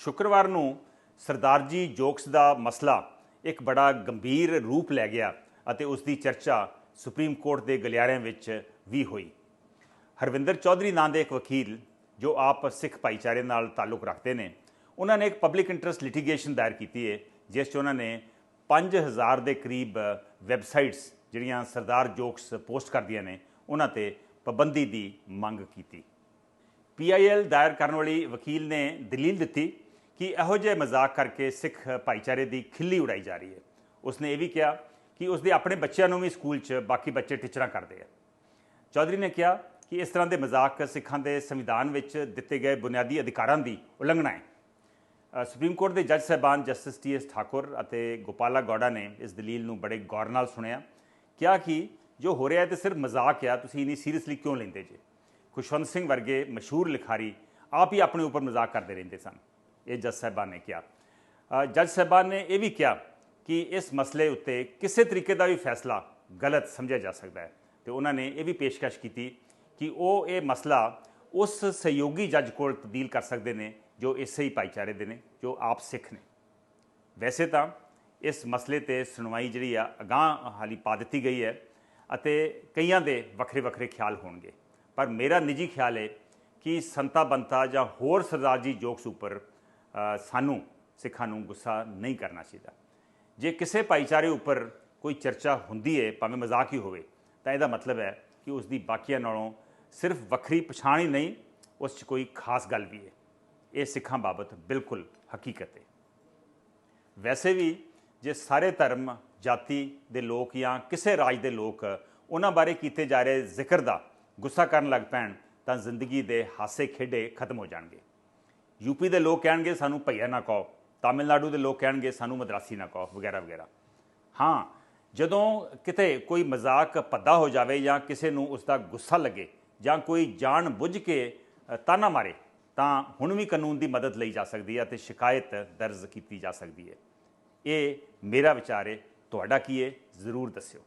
ਸ਼ੁੱਕਰਵਾਰ ਨੂੰ ਸਰਦਾਰ ਜੀ ਜੋਕਸ ਦਾ ਮਸਲਾ ਇੱਕ ਬੜਾ ਗੰਭੀਰ ਰੂਪ ਲੈ ਗਿਆ ਅਤੇ ਉਸ ਦੀ ਚਰਚਾ ਸੁਪਰੀਮ ਕੋਰਟ ਦੇ ਗਲਿਆਰਿਆਂ ਵਿੱਚ ਵੀ ਹੋਈ। ਹਰਵਿੰਦਰ ਚੌਧਰੀ ਨਾਂ ਦੇ ਇੱਕ ਵਕੀਲ ਜੋ ਆਪ ਸਿੱਖ ਭਾਈਚਾਰੇ ਨਾਲ ਤਾਲੁਕ ਰੱਖਦੇ ਨੇ, ਉਹਨਾਂ ਨੇ ਇੱਕ ਪਬਲਿਕ ਇੰਟਰਸਟ ਲਿਟੀਗੇਸ਼ਨ ਦਾਇਰ ਕੀਤੀ ਹੈ ਜਿਸ 'ਚ ਉਹਨਾਂ ਨੇ 5000 ਦੇ ਕਰੀਬ ਵੈਬਸਾਈਟਸ ਜਿਹੜੀਆਂ ਸਰਦਾਰ ਜੋਕਸ ਪੋਸਟ ਕਰਦੀਆਂ ਨੇ, ਉਹਨਾਂ ਤੇ ਪਾਬੰਦੀ ਦੀ ਮੰਗ ਕੀਤੀ। ਪੀਆਈਐਲ ਦਾਇਰ ਕਰਨ ਵਾਲੀ ਵਕੀਲ ਨੇ ਦਲੀਲ ਦਿੱਤੀ ਕਿ ਇਹੋ ਜਿਹੇ ਮਜ਼ਾਕ ਕਰਕੇ ਸਿੱਖ ਭਾਈਚਾਰੇ ਦੀ ਖਿੱਲੀ ਉਡਾਈ ਜਾ ਰਹੀ ਹੈ। ਉਸਨੇ ਇਹ ਵੀ ਕਿਹਾ ਕਿ ਉਸਦੇ ਆਪਣੇ ਬੱਚਿਆਂ ਨੂੰ ਵੀ ਸਕੂਲ 'ਚ ਬਾਕੀ ਬੱਚੇ ਟੀਚਰਾਂ ਕਰਦੇ ਆ। ਚੌਧਰੀ ਨੇ ਕਿਹਾ ਕਿ ਇਸ ਤਰ੍ਹਾਂ ਦੇ ਮਜ਼ਾਕ ਸਿੱਖਾਂ ਦੇ ਸੰਵਿਧਾਨ ਵਿੱਚ ਦਿੱਤੇ ਗਏ ਬੁਨਿਆਦੀ ਅਧਿਕਾਰਾਂ ਦੀ ਉਲੰਘਣਾ ਹੈ। ਸੁਪਰੀਮ ਕੋਰਟ ਦੇ ਜੱਜ ਸਾਹਿਬਾਨ ਜਸਟਿਸ ਟੀ ਐਸ ਠਾਕੁਰ ਅਤੇ ਗੋਪਾਲਾ ਗੌੜਾ ਨੇ ਇਸ ਦਲੀਲ ਨੂੰ ਬੜੇ ਗੌਰ ਨਾਲ ਸੁਣਿਆ। ਕਿਹਾ ਕਿ ਜੋ ਹੋ ਰਿਹਾ ਹੈ ਤੇ ਸਿਰਫ ਮਜ਼ਾਕ ਆ, ਤੁਸੀਂ ਇਨੀ ਸੀਰੀਅਸਲੀ ਕਿਉਂ ਲੈਂਦੇ ਜੇ? ਖੁਸ਼ਵੰਤ ਸਿੰਘ ਵਰਗੇ ਮਸ਼ਹੂਰ ਲਿਖਾਰੀ ਆਪ ਹੀ ਆਪਣੇ ਉੱਪਰ ਮਜ਼ਾਕ ਕਰਦੇ ਰਹਿੰਦੇ ਸਨ। ਇਹ ਜੱਜ ਸਾਹਿਬਾਨ ਨੇ ਕਿਹਾ। ਜੱਜ ਸਾਹਿਬਾਨ ਨੇ ਇਹ ਵੀ ਕਿਹਾ ਕਿ ਇਸ ਮਸਲੇ ਉੱਤੇ ਕਿਸੇ ਤਰੀਕੇ ਦਾ ਵੀ ਫੈਸਲਾ ਗਲਤ ਸਮਝਿਆ ਜਾ ਸਕਦਾ ਹੈ। ਤੇ ਉਹਨਾਂ ਨੇ ਇਹ ਵੀ ਪੇਸ਼ਕਸ਼ ਕੀਤੀ ਕਿ ਉਹ ਇਹ ਮਸਲਾ ਉਸ ਸਹਿਯੋਗੀ ਜੱਜ ਕੋਲ ਤਬਦੀਲ ਕਰ ਸਕਦੇ ਨੇ, ਜੋ ਇਸੇ ਹੀ ਭਾਈਚਾਰੇ ਦੇ ਨੇ, ਜੋ ਆਪ ਸਿੱਖ ਨੇ। ਵੈਸੇ ਤਾਂ ਇਸ ਮਸਲੇ ਤੇ ਸੁਣਵਾਈ ਜਿਹੜੀ ਆ, ਅਗਾਂਹ ਹਾਲੀ ਪਾ ਦਿੱਤੀ ਗਈ ਹੈ ਅਤੇ ਕਈਆਂ ਦੇ ਵੱਖਰੇ ਵੱਖਰੇ ਖਿਆਲ ਹੋਣਗੇ। ਪਰ ਮੇਰਾ ਨਿੱਜੀ ਖਿਆਲ ਹੈ ਕਿ ਸੰਤਾ ਬੰਤਾ ਜਾਂ ਹੋਰ ਸਰਦਾਰ ਜੀ ਜੋਕਸ ਉੱਪਰ ਸਾਨੂੰ, ਸਿੱਖਾਂ ਨੂੰ ਗੁੱਸਾ ਨਹੀਂ ਕਰਨਾ ਚਾਹੀਦਾ। ਜੇ ਕਿਸੇ ਭਾਈਚਾਰੇ ਉੱਪਰ ਕੋਈ ਚਰਚਾ ਹੁੰਦੀ ਹੈ ਭਾਵੇਂ ਮਜ਼ਾਕ ਹੀ ਹੋਵੇ, ਤਾਂ ਇਹਦਾ ਮਤਲਬ ਹੈ ਕਿ ਉਸ ਦੀ ਬਾਕੀਆਂ ਨਾਲੋਂ ਸਿਰਫ ਵੱਖਰੀ ਪਛਾਣ ਹੀ ਨਹੀਂ, ਉਸ 'ਚ ਕੋਈ ਖਾਸ ਗੱਲ ਵੀ ਹੈ ਇਹ ਸਿੱਖਾਂ ਬਾਬਤ ਬਿਲਕੁਲ ਹਕੀਕਤ ਹੈ ਵੈਸੇ ਵੀ ਜੇ ਸਾਰੇ ਧਰਮ, ਜਾਤੀ ਦੇ ਲੋਕ ਜਾਂ ਕਿਸੇ ਰਾਜ ਦੇ ਲੋਕ ਉਹਨਾਂ ਬਾਰੇ ਕੀਤੇ ਜਾ ਰਹੇ ਜ਼ਿਕਰ ਦਾ ਗੁੱਸਾ ਕਰਨ ਲੱਗ ਪੈਣ, ਤਾਂ ਜ਼ਿੰਦਗੀ ਦੇ ਹਾਸੇ ਖੇਡੇ ਖਤਮ ਹੋ ਜਾਣਗੇ। ਯੂਪੀ ਦੇ ਲੋਕ ਕਹਿਣਗੇ ਸਾਨੂੰ ਭਈਆ ਨਾ ਕਹੋ, ਤਾਮਿਲਨਾਡੂ ਦੇ ਲੋਕ ਕਹਿਣਗੇ ਸਾਨੂੰ ਮਦਰਾਸੀ ਨਾ ਕਹੋ, ਵਗੈਰਾ ਵਗੈਰਾ। ਹਾਂ, ਜਦੋਂ ਕਿਤੇ ਕੋਈ ਮਜ਼ਾਕ ਪੱਦਾ ਹੋ ਜਾਵੇ ਜਾਂ ਕਿਸੇ ਨੂੰ ਉਸ ਦਾ ਗੁੱਸਾ ਲੱਗੇ ਜਾਂ ਕੋਈ ਜਾਣ ਬੁੱਝ ਕੇ ਤਾਨਾ ਮਾਰੇ, ਤਾਂ ਹੁਣ ਵੀ ਕਾਨੂੰਨ ਦੀ ਮਦਦ ਲਈ ਜਾ ਸਕਦੀ ਹੈ ਅਤੇ ਸ਼ਿਕਾਇਤ ਦਰਜ ਕੀਤੀ ਜਾ ਸਕਦੀ ਹੈ। ਇਹ ਮੇਰਾ ਵਿਚਾਰ ਹੈ, ਤੁਹਾਡਾ ਕੀ ਹੈ, ਜ਼ਰੂਰ ਦੱਸਿਓ।